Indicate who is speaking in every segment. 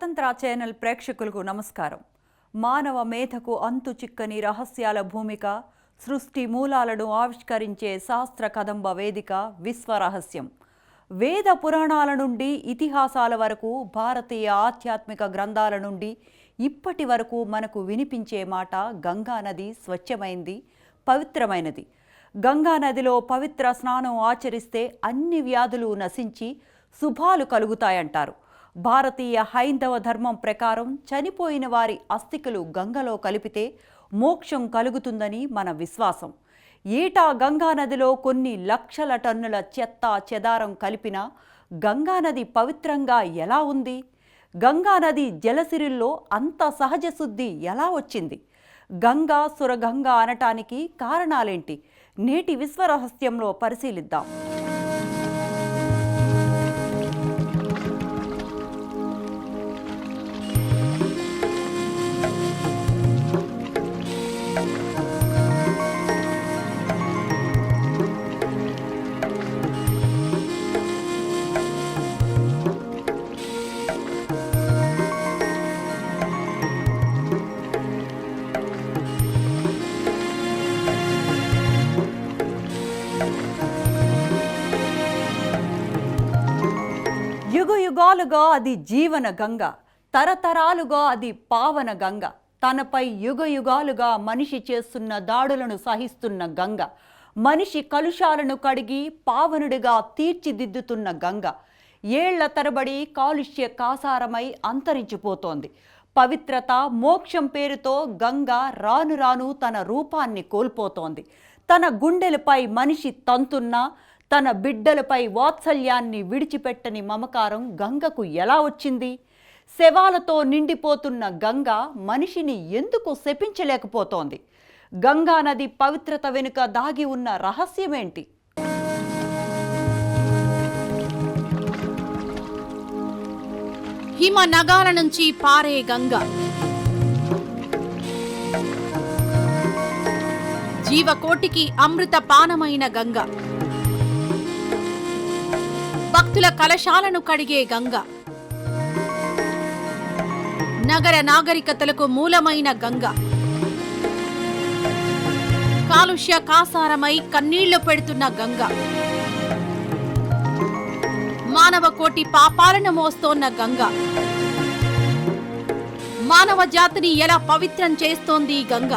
Speaker 1: స్వతంత్ర ఛానల్ ప్రేక్షకులకు నమస్కారం. మానవ మేధకు అంతు చిక్కని రహస్యాల భూమిక సృష్టి మూలాలను ఆవిష్కరించే శాస్త్ర కదంబ వేదిక విశ్వరహస్యం వేద పురాణాల నుండి ఇతిహాసాల వరకు భారతీయ ఆధ్యాత్మిక గ్రంథాల నుండి ఇప్పటి వరకు మనకు వినిపించే మాట గంగా నది స్వచ్ఛమైంది పవిత్రమైనది. గంగా నదిలో పవిత్ర స్నానం ఆచరిస్తే అన్ని వ్యాధులు నశించి శుభాలు కలుగుతాయంటారు. భారతీయ హైందవ ధర్మం ప్రకారం చనిపోయిన వారి అస్థికలు గంగలో కలిపితే మోక్షం కలుగుతుందని మన విశ్వాసం. ఏటా గంగా నదిలో కొన్ని లక్షల టన్నుల చెత్త చెదారం కలిపిన గంగా నది పవిత్రంగా ఎలా ఉంది? గంగా నది జలసిరిల్లో అంత సహజ శుద్ధి ఎలా వచ్చింది? గంగా సురగంగా అనటానికి కారణాలేంటి? నేటి విశ్వరహస్యంలో పరిశీలిద్దాం. తరతరాలుగా అది జీవన గంగ తరతరాలుగా అది పావన గంగ. తనపై యుగ యుగాలుగా మనిషి చేస్తున్న దాడులను సహిస్తున్న గంగ. మనిషి కలుషాలను కడిగి పావనుడిగా తీర్చిదిద్దుతున్న గంగ. ఏళ్ళ తరబడి కాలుష్య కాసారమై అంతరించిపోతోంది. పవిత్రత మోక్షం పేరుతో గంగ రాను రాను తన రూపాన్ని కోల్పోతోంది. తన గుండెలపై మనిషి తంతున్నా తన బిడ్డలపై వాత్సల్యాన్ని విడిచిపెట్టని మమకారం గంగకు ఎలా వచ్చింది? శవాలతో నిండిపోతున్న గంగ మనిషిని ఎందుకు శపించలేకపోతోంది? గంగా నది పవిత్రత వెనుక దాగి ఉన్న రహస్యమేంటి?
Speaker 2: హిమ నగాల నుంచి పారే గంగ. జీవకోటికి అమృత పానమైన గంగ. భక్తుల కలశాలను కడిగే గంగ. నగర నాగరికతలకు మూలమైన గంగ. కాలుష్య కాసారమై కన్నీళ్ళు పెడుతున్న గంగ. మానవ కోటి పాపాలను మోస్తోన్న గంగ. మానవ జాతిని ఎలా పవిత్రం చేస్తోంది గంగ?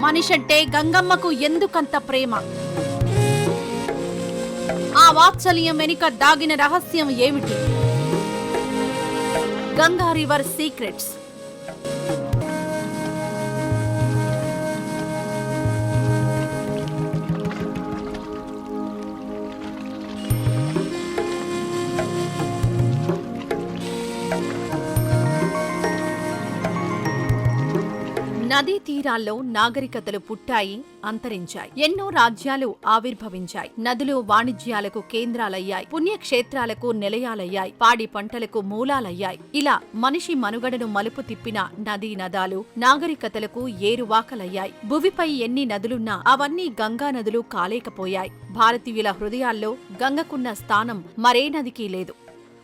Speaker 2: మనిషంటే గంగమ్మకు ఎందుకంత ప్రేమ? ఆ వాత్సల్యం వెనుక దాగిన రహస్యం ఏమిటి? Ganga river secrets. నదీ తీరాల్లో నాగరికతలు పుట్టాయి అంతరించాయి. ఎన్నో రాజ్యాలు ఆవిర్భవించాయి. నదులు వాణిజ్యాలకు కేంద్రాలయ్యాయి. పుణ్యక్షేత్రాలకు నిలయాలయ్యాయి. పాడి పంటలకు మూలాలయ్యాయి. ఇలా మనిషి మనుగడను మలుపు తిప్పిన నదీ నదాలు నాగరికతలకు ఏరువాకలయ్యాయి. భువిపై ఎన్ని నదులున్నా అవన్నీ గంగా నదులు కాలేకపోయాయి. భారతీయుల హృదయాల్లో గంగకున్న స్థానం మరే నదికి లేదు.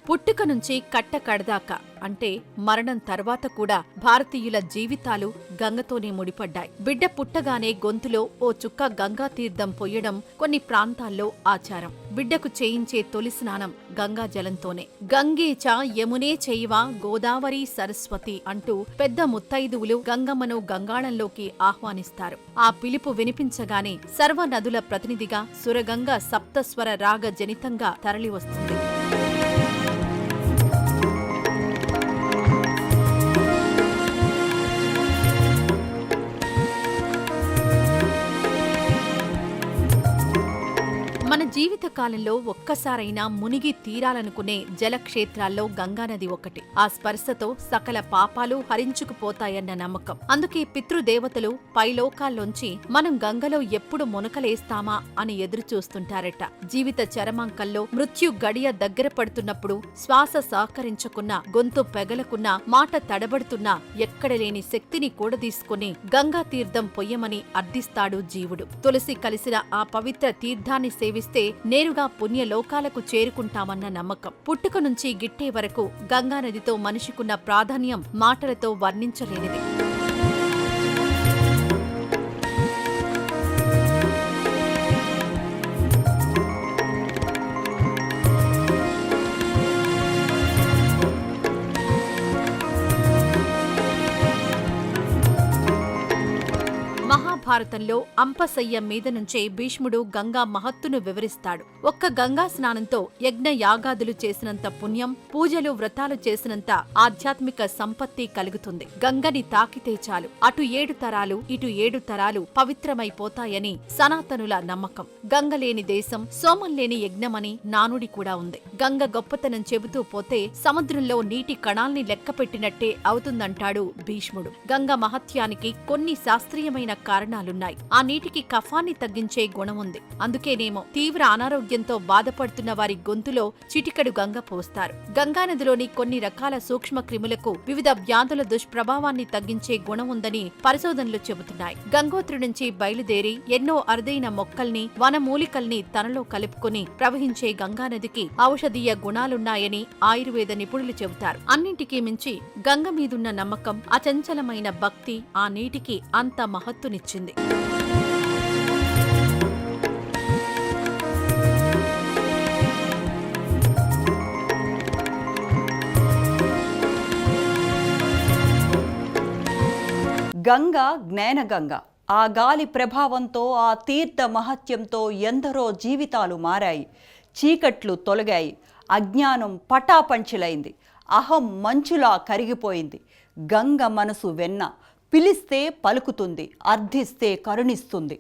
Speaker 2: పుట్టుక నుంచి కట్ట కడదాకా అంటే మరణం తర్వాత కూడా భారతీయుల జీవితాలు గంగతోనే ముడిపడ్డాయి. బిడ్డ పుట్టగానే గొంతులో ఓ చుక్క గంగా తీర్థం పొయ్యడం కొన్ని ప్రాంతాల్లో ఆచారం. బిడ్డకు చేయించే తొలి స్నానం గంగా జలంతోనే. గంగేచ యమునే చైవ గోదావరి సరస్వతి అంటూ పెద్ద ముత్తైదువులు గంగమ్మను గంగాళంలోకి ఆహ్వానిస్తారు. ఆ పిలుపు వినిపించగానే సర్వ నదుల ప్రతినిధిగా సురగంగ సప్తస్వర రాగ జనితంగా తరలివస్తుంది. జీవితకాలంలో జీవిత కాలంలో ఒక్కసారైనా మునిగి తీరాలనుకునే జలక్షేత్రాల్లో గంగానది ఒకటి. ఆ స్పర్శతో సకల పాపాలు హరించుకుపోతాయన్న నమ్మకం. అందుకే పితృదేవతలు పైలోకాల్లోంచి మనం గంగలో ఎప్పుడు మునకలేస్తామా అని ఎదురు చూస్తుంటారట జీవిత చరమాంకంలో మృత్యు గడియ దగ్గర పడుతున్నప్పుడు శ్వాస సహకరించకున్నా గొంతు పెగలకున్నా మాట తడబడుతున్నా ఎక్కడలేని శక్తిని కూడదీసుకుని గంగా తీర్థం పొయ్యమని అర్థిస్తాడు జీవుడు. తులసి కలిసిన ఆ పవిత్ర తీర్థాన్ని సేవిస్తే నేరుగా పుణ్యలోకాలకు చేరుకుంటామన్న నమ్మకం. పుట్టుక నుంచి గిట్టే వరకు గంగానదితో మనిషికున్న ప్రాధాన్యం మాటలతో వర్ణించలేనిది. మహాభారతంలో అంపశయ్య మీద నుంచే భీష్ముడు గంగా మహత్తును వివరిస్తాడు. ఒక్క గంగా స్నానంతో యజ్ఞ యాగాదులు చేసినంత పుణ్యం పూజలు వ్రతాలు చేసినంత ఆధ్యాత్మిక సంపత్తి కలుగుతుంది. గంగని తాకితే చాలు. అటు ఏడు తరాలు ఇటు ఏడు తరాలు పవిత్రమైపోతాయని సనాతనుల నమ్మకం. గంగ లేని దేశం సోమం లేని యజ్ఞమని నానుడి కూడా ఉంది. గంగ గొప్పతనం చెబుతూ పోతే సముద్రంలో నీటి కణాల్ని లెక్కపెట్టినట్టే అవుతుందంటాడు భీష్ముడు. గంగ మహత్యానికి కొన్ని శాస్త్రీయమైన కారణాలు కారణాలున్నాయి. ఆ నీటికి కఫాన్ని తగ్గించే గుణం ఉంది. అందుకేనేమో తీవ్ర అనారోగ్యంతో బాధపడుతున్న వారి గొంతులో చిటికెడు గంగ పోస్తారు. గంగానదిలోని కొన్ని రకాల సూక్ష్మ క్రిములకు వివిధ వ్యాధుల దుష్ప్రభావాన్ని తగ్గించే గుణం ఉందని పరిశోధనలు చెబుతున్నాయి. గంగోత్రి నుంచి బయలుదేరి ఎన్నో అరుదైన మొక్కల్ని వనమూలికల్ని తనలో కలుపుకొని ప్రవహించే గంగానదికి ఔషధీయ గుణాలున్నాయని ఆయుర్వేద నిపుణులు చెబుతారు. అన్నింటికీ మించి గంగ మీదున్న నమ్మకం అచంచలమైన భక్తి ఆ నీటికి అంత మహత్తునిచ్చింది.
Speaker 1: గంగ జ్ఞానగంగ ఆ గాలి ప్రభావంతో ఆ తీర్థ మహత్యంతో ఎందరో జీవితాలు మారాయి. చీకట్లు తొలగాయి. అజ్ఞానం పటాపంచులైంది. అహం మంచులా కరిగిపోయింది. గంగ మనసు వెన్న. పిలిస్తే పలుకుతుంది అర్థిస్తే కరుణిస్తుంది.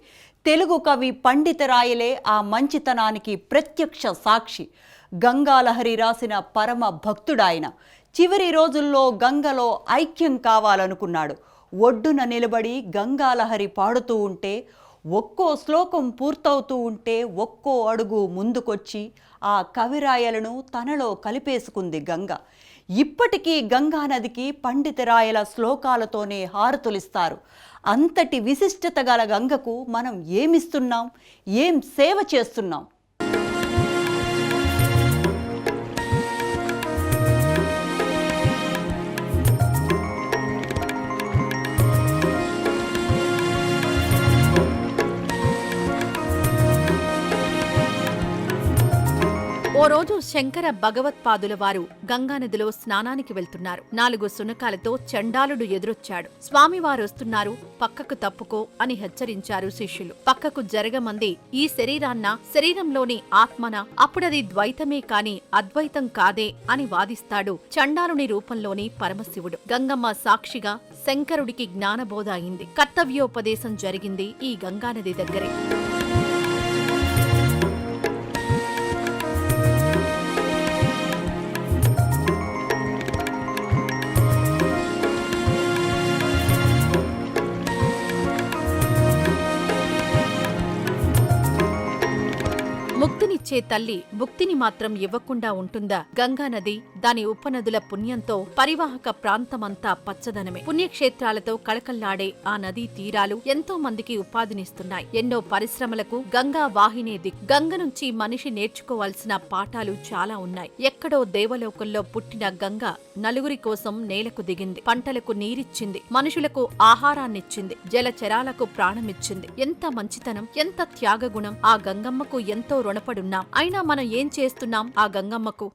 Speaker 1: తెలుగు కవి పండితరాయలే ఆ మంచితనానికి ప్రత్యక్ష సాక్షి. గంగాలహరి రాసిన పరమ భక్తుడాయన. చివరి రోజుల్లో గంగలో ఐక్యం కావాలనుకున్నాడు. ఒడ్డున నిలబడి గంగాలహరి పాడుతూ ఉంటే ఒక్కో శ్లోకం పూర్తవుతూ ఉంటే ఒక్కో అడుగు ముందుకొచ్చి ఆ కవిరాయలను తనలో కలిపేసుకుంది గంగ. ఇప్పటికీ గంగానదికి పండితరాయల శ్లోకాలతోనే హారతులిస్తారు అంతటి విశిష్టత గల గంగకు మనం ఏమిస్తున్నాం? ఏం సేవ చేస్తున్నాం?
Speaker 2: రోజు శంకర భగవత్పాదుల వారు గంగానదిలో స్నానానికి వెళ్తున్నారు. నాలుగు సునకాలతో చండాలుడు ఎదురొచ్చాడు. స్వామివారు వస్తున్నారు పక్కకు తప్పుకో అని హెచ్చరించారు శిష్యులు. పక్కకు జరగమంది ఈ శరీరాన్న శరీరంలోని ఆత్మన అప్పుడది ద్వైతమే కాని అద్వైతం కాదే అని వాదిస్తాడు చండాలుని రూపంలోని పరమశివుడు. గంగమ్మ సాక్షిగా శంకరుడికి జ్ఞానబోధ అయింది. కర్తవ్యోపదేశం జరిగింది ఈ గంగానది దగ్గరే. ముక్తినిచ్చే తల్లి భుక్తిని మాత్రం ఇవ్వకుండా ఉంటుందా? గంగా నది దాని ఉపనదుల పుణ్యంతో పరివాహక ప్రాంతమంతా పచ్చదనమే. పుణ్యక్షేత్రాలతో కళకల్లాడే ఆ నదీ తీరాలు ఎంతో మందికి ఉపాధినిస్తున్నాయి. ఎన్నో పరిశ్రమలకు గంగా వాహినేది దిక్ గంగ నుంచి మనిషి నేర్చుకోవాల్సిన పాఠాలు చాలా ఉన్నాయి. ఎక్కడో దేవలోకంలో పుట్టిన గంగ నలుగురి కోసం నేలకు దిగింది. పంటలకు నీరిచ్చింది. మనుషులకు ఆహారాన్నిచ్చింది. జలచరాలకు ప్రాణమిచ్చింది. ఎంత మంచితనం ఎంత త్యాగగుణం ఆ గంగమ్మకు ఎంతో రుణపడున్నా అయినా మనం ఏం చేస్తున్నాం? ఆ గంగమ్మకు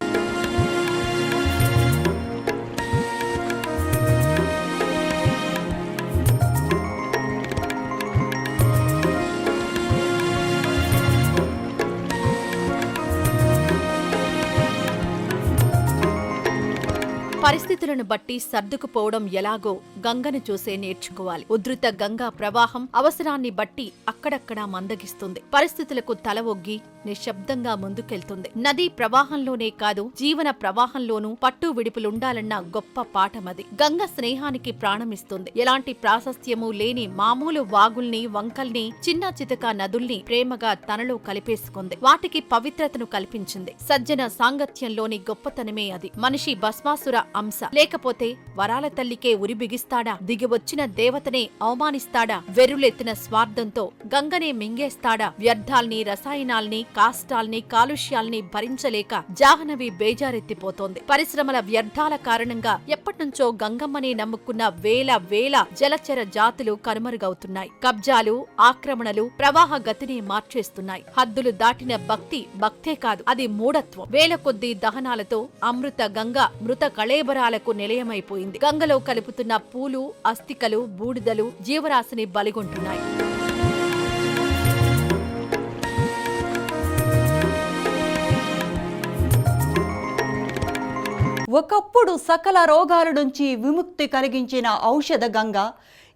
Speaker 2: పరిస్థితులను బట్టి సర్దుకుపోవడం ఎలాగో గంగను చూసే నేర్చుకోవాలి. ఉధృత గంగా ప్రవాహం అవసరాన్ని బట్టి అక్కడక్కడా మందగిస్తుంది. పరిస్థితులకు తల ఒగ్గి నిశ్శబ్దంగా ముందుకెళ్తుంది. నదీ ప్రవాహంలోనే కాదు జీవన ప్రవాహంలోనూ పట్టు విడుపులుండాలన్న గొప్ప పాఠమది గంగ స్నేహానికి ప్రాణమిస్తుంది. ఎలాంటి ప్రాశస్త్యము లేని మామూలు వాగుల్ని వంకల్ని చిన్న చితక నదుల్ని ప్రేమగా తనలో కలిపేసుకుంది. వాటికి పవిత్రతను కల్పించింది. సజ్జన సాంగత్యంలోని గొప్పతనమే అది. మనిషి భస్మాసుర అంశ. లేకపోతే వరాల తల్లికే ఉరి బిగిస్తాడా? దిగివచ్చిన దేవతనే అవమానిస్తాడా? వెర్రులెత్తిన స్వార్థంతో గంగనే మింగేస్తాడా? వ్యర్థాల్ని రసాయనాల్ని కాష్టాల్ని కాలుష్యాల్ని భరించలేక జాహ్నవి బేజారెత్తిపోతోంది. పరిశ్రమల వ్యర్థాల కారణంగా ఎప్పటినుంచో గంగమ్మని నమ్ముకున్న వేల వేల జలచర జాతులు కనుమరుగవుతున్నాయి. కబ్జాలు ఆక్రమణలు ప్రవాహ గతిని మార్చేస్తున్నాయి. హద్దులు దాటిన భక్తి భక్తే కాదు అది మూఢత్వం. వేల కొద్దీ దహనాలతో అమృత గంగ మృత కళేబరాలకు నిలయమైపోయింది. గంగలో కలుపుతున్న పూలు అస్థికలు బూడిదలు జీవరాశిని బలిగొంటున్నాయి.
Speaker 1: ఒకప్పుడు సకల రోగాల నుంచి విముక్తి కలిగించిన ఔషధ గంగ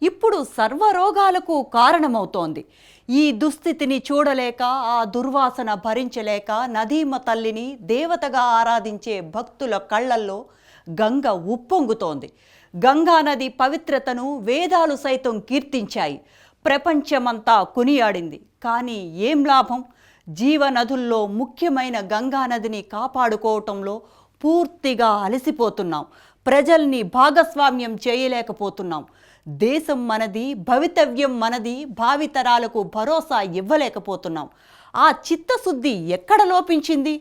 Speaker 1: ఇప్పుడు సర్వ రోగాలకు కారణమవుతోంది. ఈ దుస్థితిని చూడలేక ఆ దుర్వాసన భరించలేక నదీమ తల్లిని దేవతగా ఆరాధించే భక్తుల కళ్ళల్లో గంగ ఉప్పొంగుతోంది. గంగా నది పవిత్రతను వేదాలు సైతం కీర్తించాయి. ప్రపంచమంతా కొనియాడింది. కానీ ఏం లాభం? జీవనదుల్లో ముఖ్యమైన గంగా నదిని కాపాడుకోవటంలో పూర్తిగా అలసిపోతున్నాం. ప్రజల్ని భాగస్వామ్యం చేయలేకపోతున్నాం. దేశం మనది భవితవ్యం మనది భావితరాలకు భరోసా ఇవ్వలేకపోతున్నాం. ఆ చిత్తశుద్ధి ఎక్కడ లోపించింది?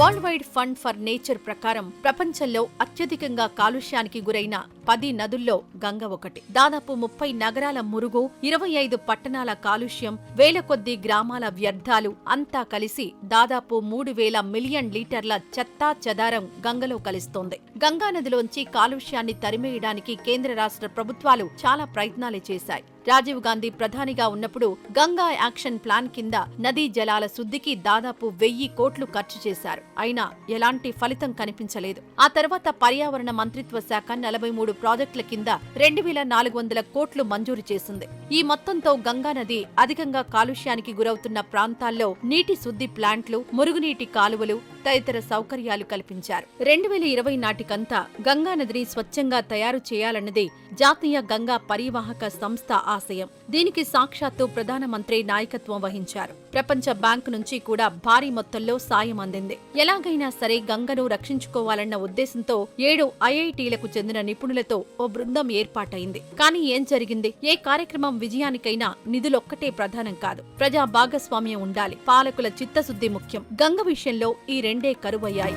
Speaker 2: World wide fund for nature ప్రకారం ప్రపంచంలో అత్యధికంగా కాలుష్యానికి గురైన పది నదుల్లో గంగ ఒకటి. దాదాపు ముప్పై నగరాల మురుగు ఇరవై ఐదు పట్టణాల కాలుష్యం వేల కొద్ది గ్రామాల వ్యర్థాలు అంతా కలిసి దాదాపు మూడు వేల మిలియన్ లీటర్ల చెత్తా చెదారం గంగలో కలుస్తోంది. గంగా నదిలోంచి కాలుష్యాన్ని తరిమేయడానికి కేంద్ర రాష్ట్ర ప్రభుత్వాలు చాలా ప్రయత్నాలు చేశాయి. రాజీవ్ గాంధీ ప్రధానిగా ఉన్నప్పుడు గంగా యాక్షన్ ప్లాన్ కింద నదీ జలాల శుద్ధికి దాదాపు వెయ్యి కోట్లు ఖర్చు చేశారు. అయినా ఎలాంటి ఫలితం కనిపించలేదు. ఆ తర్వాత పర్యావరణ మంత్రిత్వ శాఖ నలభై మూడు ప్రాజెక్టుల కింద రెండు వేల నాలుగు వందల కోట్లు మంజూరు చేసింది. ఈ మొత్తంతో గంగా నది అధికంగా కాలుష్యానికి గురవుతున్న ప్రాంతాల్లో నీటి శుద్ధి ప్లాంట్లు మురుగునీటి కాలువలు తదితర సౌకర్యాలు కల్పించారు. రెండు వేల ఇరవై నాటికంతా గంగా నదిని స్వచ్ఛంగా తయారు చేయాలన్నది జాతీయ గంగా పరివాహక సంస్థ ఆశయం. దీనికి సాక్షాత్తు ప్రధానమంత్రి నాయకత్వం వహించారు. ప్రపంచ బ్యాంకు నుంచి కూడా భారీ మొత్తంలో సాయం అందింది. ఎలాగైనా సరే గంగను రక్షించుకోవాలన్న ఉద్దేశంతో ఏడు ఐఐటీలకు చెందిన నిపుణులతో ఓ బృందం ఏర్పాటైంది. కానీ ఏం జరిగింది? ఏ కార్యక్రమం విజయానికైనా నిధులొక్కటే ప్రధానం కాదు. ప్రజా భాగస్వామ్యం ఉండాలి. పాలకుల చిత్తశుద్ధి ముఖ్యం. గంగ విషయంలో ఈ రెండే కరువయ్యాయి.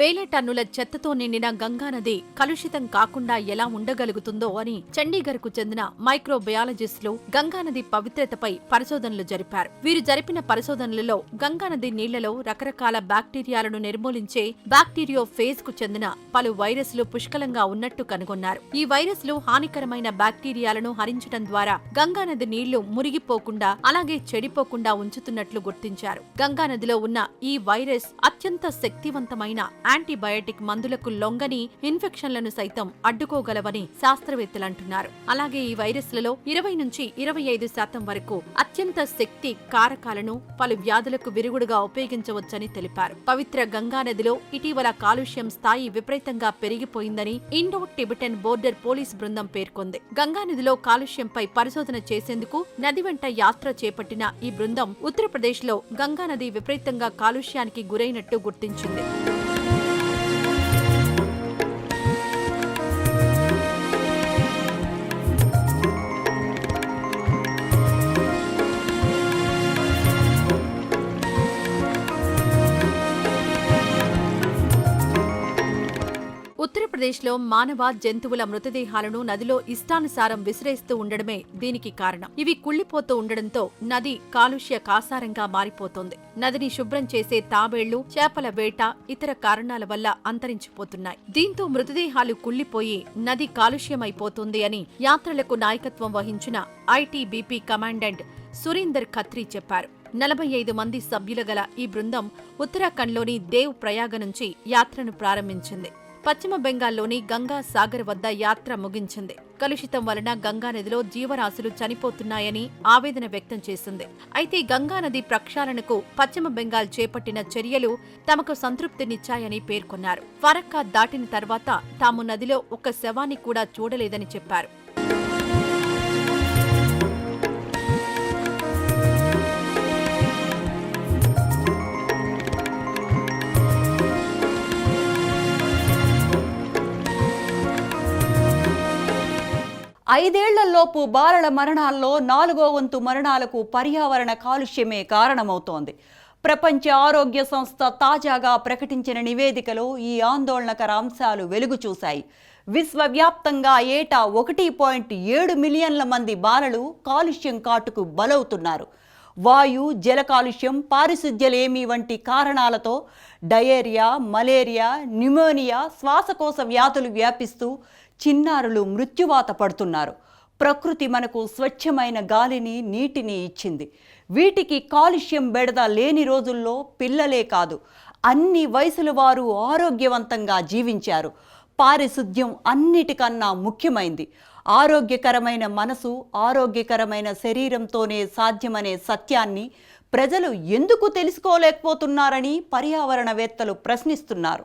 Speaker 2: వేల టన్నుల చెత్తతో నిండిన గంగానది కలుషితం కాకుండా ఎలా ఉండగలుగుతుందో అని చండీగఢ్కు చెందిన మైక్రోబయాలజిస్టులు గంగానది పవిత్రతపై పరిశోధనలు జరిపారు. వీరు జరిపిన పరిశోధనలలో గంగానది నీళ్ళలో రకరకాల బ్యాక్టీరియాలను నిర్మూలించే బ్యాక్టీరియో ఫేజ్కు చెందిన పలు వైరస్లు పుష్కలంగా ఉన్నట్టు కనుగొన్నారు. ఈ వైరస్లు హానికరమైన బ్యాక్టీరియాలను హరించడం ద్వారా గంగానది నీళ్ళు మురిగిపోకుండా అలాగే చెడిపోకుండా ఉంచుతున్నట్లు గుర్తించారు. గంగానదిలో ఉన్న ఈ వైరస్ అత్యంత శక్తివంతమైన యాంటీబయాటిక్ మందులకు లొంగని ఇన్ఫెక్షన్లను సైతం అడ్డుకోగలవని శాస్త్రవేత్తలు అంటున్నారు. అలాగే ఈ వైరస్లలో ఇరవై నుంచి ఇరవై ఐదు శాతం వరకు అత్యంత శక్తి కారకాలను పలు వ్యాధులకు విరుగుడుగా ఉపయోగించవచ్చని తెలిపారు. పవిత్ర గంగా నదిలో ఇటీవల కాలుష్యం స్థాయి విపరీతంగా పెరిగిపోయిందని ఇండో టిబెటన్ బోర్డర్ పోలీస్ బృందం పేర్కొంది. గంగా నదిలో కాలుష్యంపై పరిశోధన చేసేందుకు నది వెంట యాత్ర చేపట్టిన ఈ బృందం ఉత్తరప్రదేశ్లో గంగా నది విపరీతంగా కాలుష్యానికి గురైనట్టు గుర్తించింది. ఆంధ్రప్రదేశ్లో మానవ జంతువుల మృతదేహాలను నదిలో ఇష్టానుసారం విసిరేస్తూ ఉండడమే దీనికి కారణం. ఇవి కుళ్ళిపోతూ ఉండడంతో నది కాలుష్య కాసారంగా మారిపోతోంది. నదిని శుభ్రం చేసే తాబేళ్ళు చేపల వేట ఇతర కారణాల వల్ల అంతరించిపోతున్నాయి. దీంతో మృతదేహాలు కుళ్ళిపోయి నది కాలుష్యమైపోతుంది అని యాత్రలకు నాయకత్వం వహించిన ఐటీబీపీ కమాండెంట్ సురీందర్ ఖత్రీ చెప్పారు. నలభై ఐదు మంది సభ్యుల గల ఈ బృందం ఉత్తరాఖండ్లోని దేవ్ ప్రయాగ నుంచి యాత్రను ప్రారంభించింది. పశ్చిమ బెంగాల్లోని గంగా సాగర్ వద్ద యాత్ర ముగించింది. కలుషితం వలన గంగానదిలో జీవరాశులు చనిపోతున్నాయని ఆవేదన వ్యక్తం చేసింది. అయితే గంగానది ప్రక్షాళనకు పశ్చిమ బెంగాల్ చేపట్టిన చర్యలు తమకు సంతృప్తినిచ్చాయని పేర్కొన్నారు. ఫరక్కా దాటిన తర్వాత తాము నదిలో ఒక్క శవాన్ని కూడా చూడలేదని చెప్పారు.
Speaker 1: ఐదేళ్ళలోపు బాలల మరణాల్లో నాలుగో వంతు మరణాలకు పర్యావరణ కాలుష్యమే కారణమవుతోంది. ప్రపంచ ఆరోగ్య సంస్థ తాజాగా ప్రకటించిన నివేదికలో ఈ ఆందోళనకర అంశాలు వెలుగు చూశాయి. విశ్వవ్యాప్తంగా ఏటా ఒకటి పాయింట్ ఏడు మిలియన్ల మంది బాలలు కాలుష్యం కాటుకు బలవుతున్నారు. వాయు జల కాలుష్యం పారిశుధ్యలేమి వంటి కారణాలతో డయేరియా మలేరియా న్యూమోనియా శ్వాసకోశ వ్యాధులు వ్యాపిస్తూ చిన్నారులు మృత్యువాత పడుతున్నారు. ప్రకృతి మనకు స్వచ్ఛమైన గాలిని నీటిని ఇచ్చింది. వీటికి కాలుష్యం బెడద లేని రోజుల్లో పిల్లలే కాదు అన్ని వయసుల వారు ఆరోగ్యవంతంగా జీవించారు. పారిశుద్ధ్యం అన్నిటికన్నా ముఖ్యమైంది. ఆరోగ్యకరమైన మనసు ఆరోగ్యకరమైన శరీరంతోనే సాధ్యమనే సత్యాన్ని ప్రజలు ఎందుకు తెలుసుకోలేకపోతున్నారని పర్యావరణవేత్తలు ప్రశ్నిస్తున్నారు.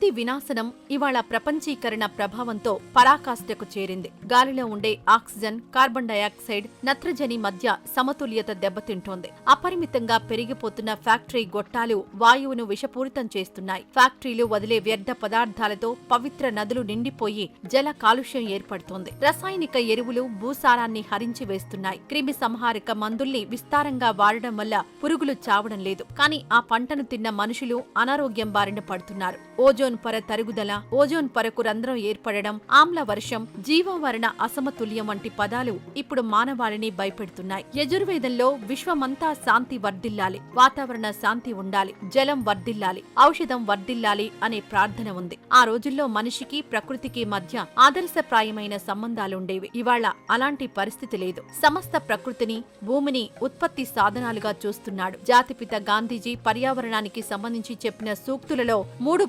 Speaker 2: ప్రకృతి వినాశనం ఇవాళ ప్రపంచీకరణ ప్రభావంతో పరాకాష్ఠకు చేరింది. గాలిలో ఉండే ఆక్సిజన్ కార్బన్ డయాక్సైడ్ నత్రజని మధ్య సమతుల్యత దెబ్బతింటోంది. అపరిమితంగా పెరిగిపోతున్న ఫ్యాక్టరీ గొట్టాలు వాయువును విషపూరితం చేస్తున్నాయి. ఫ్యాక్టరీలు వదిలే వ్యర్థ పదార్థాలతో పవిత్ర నదులు నిండిపోయి జల కాలుష్యం ఏర్పడుతోంది. రసాయనిక ఎరువులు భూసారాన్ని హరించి వేస్తున్నాయి. క్రిమి సంహారక మందుల్ని విస్తారంగా వాడడం వల్ల పురుగులు చావడం లేదు. కానీ ఆ పంటను తిన్న మనుషులు అనారోగ్యం బారిన పడుతున్నారు. ఓజోన్ పొర తరుగుదల ఓజోన్ పొరకు రంధ్రం ఏర్పడడం ఆమ్ల వర్షం జీవావరణ అసమతుల్యం వంటి పదాలు ఇప్పుడు మానవాళిని భయపెడుతున్నాయి. యజుర్వేదంలో విశ్వమంతా శాంతి వర్ధిల్లాలి వాతావరణ శాంతి ఉండాలి జలం వర్ధిల్లాలి ఔషధం వర్ధిల్లాలి అనే ప్రార్థన ఉంది. ఆ రోజుల్లో మనిషికి ప్రకృతికి మధ్య ఆదర్శప్రాయమైన సంబంధాలుండేవి. ఇవాళ అలాంటి పరిస్థితి లేదు. సమస్త ప్రకృతిని భూమిని ఉత్పత్తి సాధనాలుగా చూస్తున్నాడు. జాతిపిత గాంధీజీ పర్యావరణానికి సంబంధించి చెప్పిన సూక్తులలో మూడు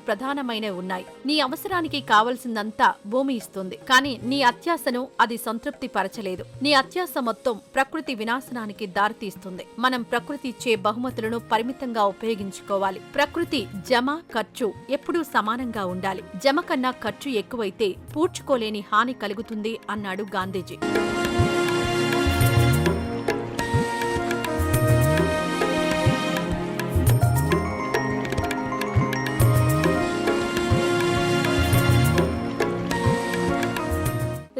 Speaker 2: ప్రధానమైనవి ఉన్నాయి. నీ అవసరానికి కావలసిందంతా భూమి ఇస్తుంది. కానీ నీ అత్యాశను అది సంతృప్తి పరచలేదు నీ అత్యాశ మొత్తం ప్రకృతి వినాశనానికి దారితీస్తుంది. మనం ప్రకృతి ఇచ్చే బహుమతులను పరిమితంగా ఉపయోగించుకోవాలి. ప్రకృతి జమ ఖర్చు ఎప్పుడూ సమానంగా ఉండాలి. జమ కన్నా ఖర్చు ఎక్కువైతే పూడ్చుకోలేని హాని కలుగుతుంది అన్నాడు గాంధీజీ.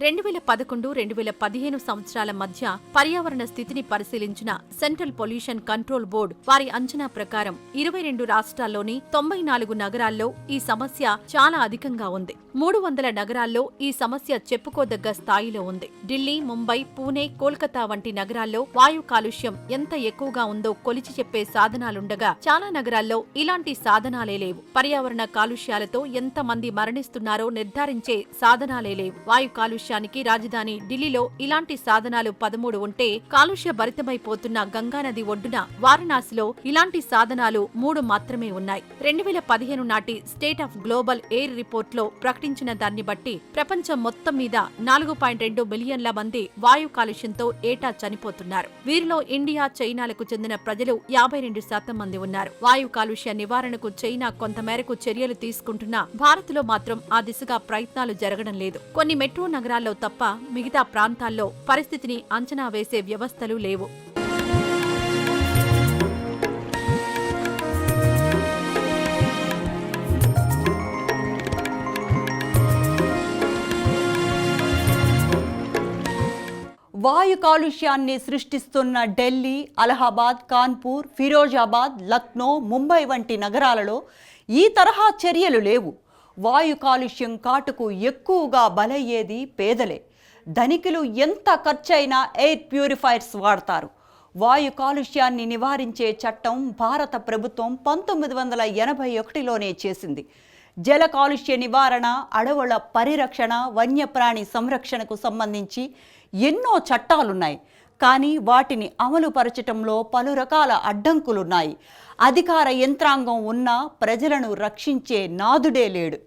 Speaker 2: రెండు వేల పదకొండు రెండు వేల పదిహేను సంవత్సరాల మధ్య పర్యావరణ స్థితిని పరిశీలించిన సెంట్రల్ పొల్యూషన్ కంట్రోల్ బోర్డు వారి అంచనా ప్రకారం ఇరవై రెండు రాష్ట్రాల్లోని తొంభై నాలుగు నగరాల్లో ఈ సమస్య చాలా అధికంగా ఉంది. మూడు వందల నగరాల్లో ఈ సమస్య చెప్పుకోదగ్గ స్థాయిలో ఉంది. ఢిల్లీ ముంబై పూణే కోల్కతా వంటి నగరాల్లో వాయు కాలుష్యం ఎంత ఎక్కువగా ఉందో కొలిచి చెప్పే సాధనాలుండగా చాలా నగరాల్లో ఇలాంటి సాధనాలే లేవు. పర్యావరణ కాలుష్యాలతో ఎంత మంది మరణిస్తున్నారో నిర్ధారించే సాధనాలే లేవు. వాయు కాలుష్యం దేశానికి రాజధాని ఢిల్లీలో ఇలాంటి సాధనాలు పదమూడు ఉంటే కాలుష్య భరితమైపోతున్న గంగానది ఒడ్డున వారణాసిలో ఇలాంటి సాధనాలు మూడు మాత్రమే ఉన్నాయి. రెండు వేల పదిహేను నాటి స్టేట్ ఆఫ్ గ్లోబల్ ఎయిర్ రిపోర్ట్లో ప్రకటించిన దాన్ని బట్టి ప్రపంచం మొత్తం మీద నాలుగు పాయింట్ రెండు మిలియన్ల మంది వాయు కాలుష్యంతో ఏటా చనిపోతున్నారు. వీరిలో ఇండియా చైనాలకు చెందిన ప్రజలు యాభై రెండు శాతం మంది ఉన్నారు. వాయు కాలుష్య నివారణకు చైనా కొంతమేరకు చర్యలు తీసుకుంటున్నా భారత్లో మాత్రం ఆ దిశగా ప్రయత్నాలు జరగడం లేదు. కొన్ని మెట్రో నగరాల్లో తప్ప మిగతా ప్రాంతాల్లో పరిస్థితిని అంచనా వేసే వ్యవస్థలు లేవు.
Speaker 1: వాయు కాలుష్యాన్ని సృష్టిస్తున్న ఢిల్లీ అలహాబాద్ కాన్పూర్ ఫిరోజాబాద్ లక్నో ముంబై వంటి నగరాలలో ఈ తరహా చర్యలు లేవు. వాయు కాలుష్యం కాటుకు ఎక్కువగా బలయ్యేది పేదలే. ధనికులు ఎంత ఖర్చైనా ఎయిర్ ప్యూరిఫైర్స్ వాడతారు. వాయు కాలుష్యాన్ని నివారించే చట్టం భారత ప్రభుత్వం పంతొమ్మిది వందల ఎనభై ఒకటిలోనే చేసింది. జల కాలుష్య నివారణ అడవుల పరిరక్షణ వన్యప్రాణి సంరక్షణకు సంబంధించి ఎన్నో చట్టాలున్నాయి. కానీ వాటిని అమలుపరచటంలో పలు రకాల అడ్డంకులున్నాయి. అధికార యంత్రాంగం ఉన్నా ప్రజలను రక్షించే నాదుడే లేడు.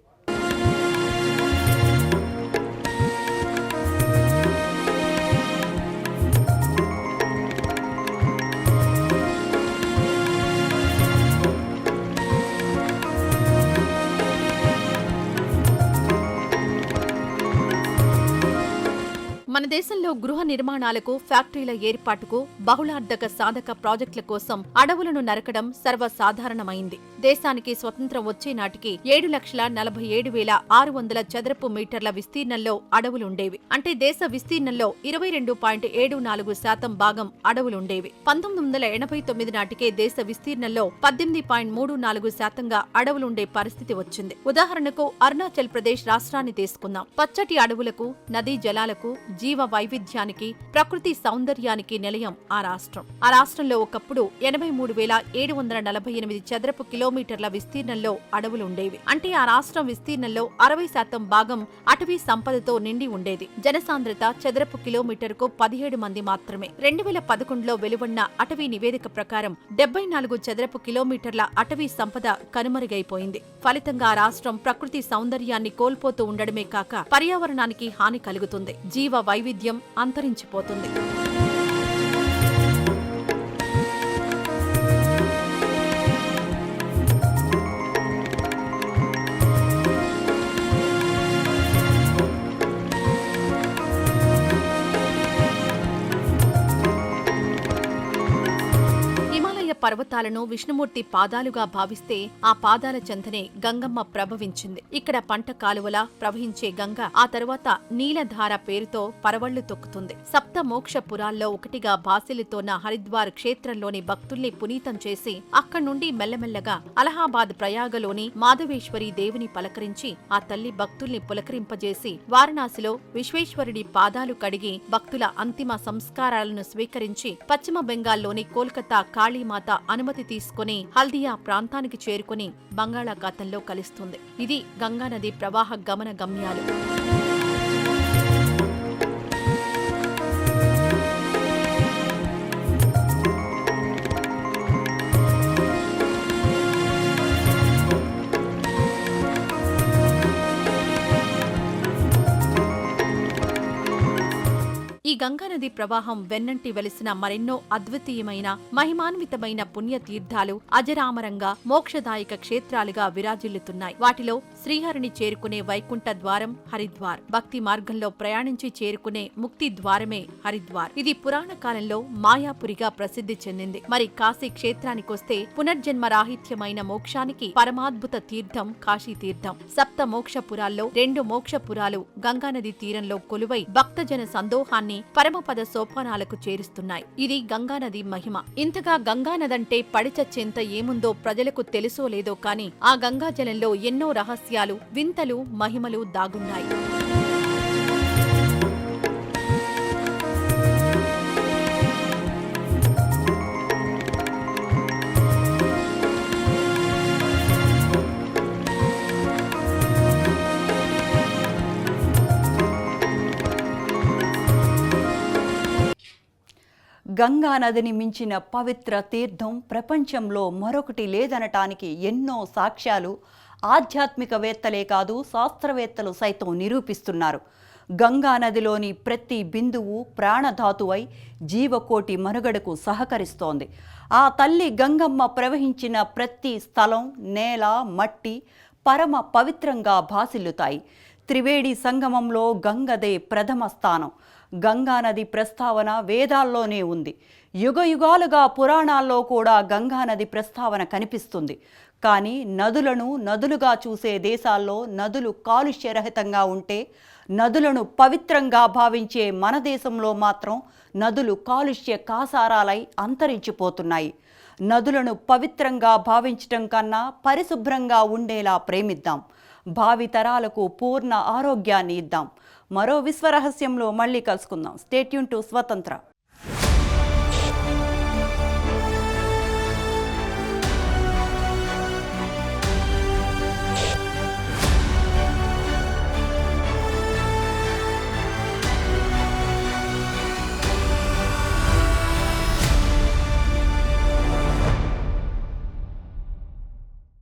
Speaker 2: మన దేశంలో గృహ నిర్మాణాలకు ఫ్యాక్టరీల ఏర్పాటుకు బహుళార్థక సాధక ప్రాజెక్టుల కోసం అడవులను నరకడం సర్వసాధారణమైంది. దేశానికి స్వతంత్రం వచ్చే నాటికి ఏడు లక్షల నలభై ఏడు వేల ఆరు వందల చదరపు మీటర్ల విస్తీర్ణంలో అడవులుండేవి. అంటే దేశ విస్తీర్ణంలో ఇరవై రెండు పాయింట్ ఏడు నాలుగు శాతం భాగం అడవులుండేవి. పంతొమ్మిది వందల ఎనభై తొమ్మిది నాటికే దేశ విస్తీర్ణంలో పద్దెనిమిది పాయింట్ మూడు నాలుగు శాతంగా అడవులుండే పరిస్థితి వచ్చింది. ఉదాహరణకు అరుణాచల్ ప్రదేశ్ రాష్ట్రాన్ని తీసుకుందాం. పచ్చటి అడవులకు నదీ జలాలకు జీవ వైవిధ్యానికి ప్రకృతి సౌందర్యానికి నిలయం ఆ రాష్ట్రం. ఆ రాష్ట్రంలో ఒకప్పుడు ఎనభై మూడు వేల ఏడు వందల నలభై ఎనిమిది చదరపు కిలోమీటర్ల విస్తీర్ణంలో అడవులు ఉండేవి అంటే ఆ రాష్ట్రం విస్తీర్ణంలో అరవై శాతం భాగం అటవీ సంపదతో నిండి ఉండేది. జనసాంద్రత చదరపు కిలోమీటర్కు పదిహేడు మంది మాత్రమే. రెండు వేల పదకొండులో వెలువడిన అటవీ నివేదిక ప్రకారం డెబ్బై నాలుగు చదరపు కిలోమీటర్ల అటవీ సంపద కనుమరుగైపోయింది. ఫలితంగా ఆ రాష్ట్రం ప్రకృతి సౌందర్యాన్ని కోల్పోతూ ఉండడమే కాక పర్యావరణానికి హాని కలుగుతుంది. జీవ వైవిధ్యం అంతరించిపోతుంది. పర్వతాలను విష్ణుమూర్తి పాదాలుగా భావిస్తే ఆ పాదాల చెంతనే గంగమ్మ ప్రభవించింది. ఇక్కడ పంట కాలువలా ప్రవహించే గంగ ఆ తరువాత నీలధార పేరుతో పరవళ్ళు తొక్కుతుంది. సప్త మోక్ష పురాల్లో ఒకటిగా బాసిల్లుతోన్న హరిద్వార్ క్షేత్రంలోని భక్తుల్ని పునీతం చేసి అక్కడి నుండి మెల్లమెల్లగా అలహాబాద్ ప్రయాగలోని మాధవేశ్వరి దేవుని పలకరించి ఆ తల్లి భక్తుల్ని పులకరింపజేసి వారణాసిలో విశ్వేశ్వరుడి పాదాలు కడిగి భక్తుల అంతిమ సంస్కారాలను స్వీకరించి పశ్చిమ బెంగాల్లోని కోల్కతా కాళీమాత అనుమతి తీసుకుని హల్దియా ప్రాంతానికి చేరుకుని బంగాళాఖాతంలో కలుస్తుంది. ఇది గంగానది ప్రవాహ గమన గమ్యాలు. గంగానది ప్రవాహం వెన్నంటి వెలిసిన మరెన్నో అద్వితీయమైన మహిమాన్వితమైన పుణ్య తీర్థాలు అజరామరంగా మోక్షదాయక క్షేత్రాలుగా విరాజిల్లుతున్నాయి. వాటిలో శ్రీహరిని చేరుకునే వైకుంఠ ద్వారం హరిద్వార్. భక్తి మార్గంలో ప్రయాణించి చేరుకునే ముక్తి ద్వారమే హరిద్వార్. ఇది పురాణ కాలంలో మాయాపురిగా ప్రసిద్ధి చెందింది. మరి కాశీ క్షేత్రానికొస్తే పునర్జన్మ రాహిత్యమైన మోక్షానికి పరమాద్భుత తీర్థం కాశీ తీర్థం సప్త మోక్షపురాల్లో రెండు మోక్షపురాలు గంగానది తీరంలో కొలువై భక్తజన సందోహాన్ని పరమపద సోపానాలకు చేరుస్తున్నాయి. ఇది గంగానది మహిమ. ఇంతగా గంగానదంటే పడిచచ్చేంత ఏముందో ప్రజలకు తెలుసో లేదో కానీ ఆ గంగాజలంలో ఎన్నో రహస్యాలు వింతలు మహిమలు దాగున్నాయి.
Speaker 1: గంగా నదిని మించిన పవిత్ర తీర్థం ప్రపంచంలో మరొకటి లేదనటానికి ఎన్నో సాక్ష్యాలు ఆధ్యాత్మికవేత్తలే కాదు శాస్త్రవేత్తలు సైతం నిరూపిస్తున్నారు. గంగా నదిలోని ప్రతి బిందువు ప్రాణధాతువై జీవకోటి మనుగడకు సహకరిస్తోంది. ఆ తల్లి గంగమ్మ ప్రవహించిన ప్రతి స్థలం నేల మట్టి పరమ పవిత్రంగా భాసిల్లుతాయి. త్రివేణి సంగమంలో గంగదే ప్రథమ స్థానం. గంగానది ప్రస్తావన వేదాల్లోనే ఉంది. యుగ యుగాలుగా పురాణాల్లో కూడా గంగానది ప్రస్తావన కనిపిస్తుంది. కానీ నదులను నదులుగా చూసే దేశాల్లో నదులు కాలుష్యరహితంగా ఉంటే నదులను పవిత్రంగా భావించే మన దేశంలో మాత్రం నదులు కాలుష్య కాసారాలై అంతరించిపోతున్నాయి. నదులను పవిత్రంగా భావించటం కన్నా పరిశుభ్రంగా ఉండేలా ప్రేమిద్దాం. భావి తరాలకు పూర్ణ ఆరోగ్యాన్ని ఇద్దాం. మరో విశ్వరహస్యంలో మళ్ళీ కలుసుకుందాం. స్టేట్యూన్ టు స్వతంత్ర.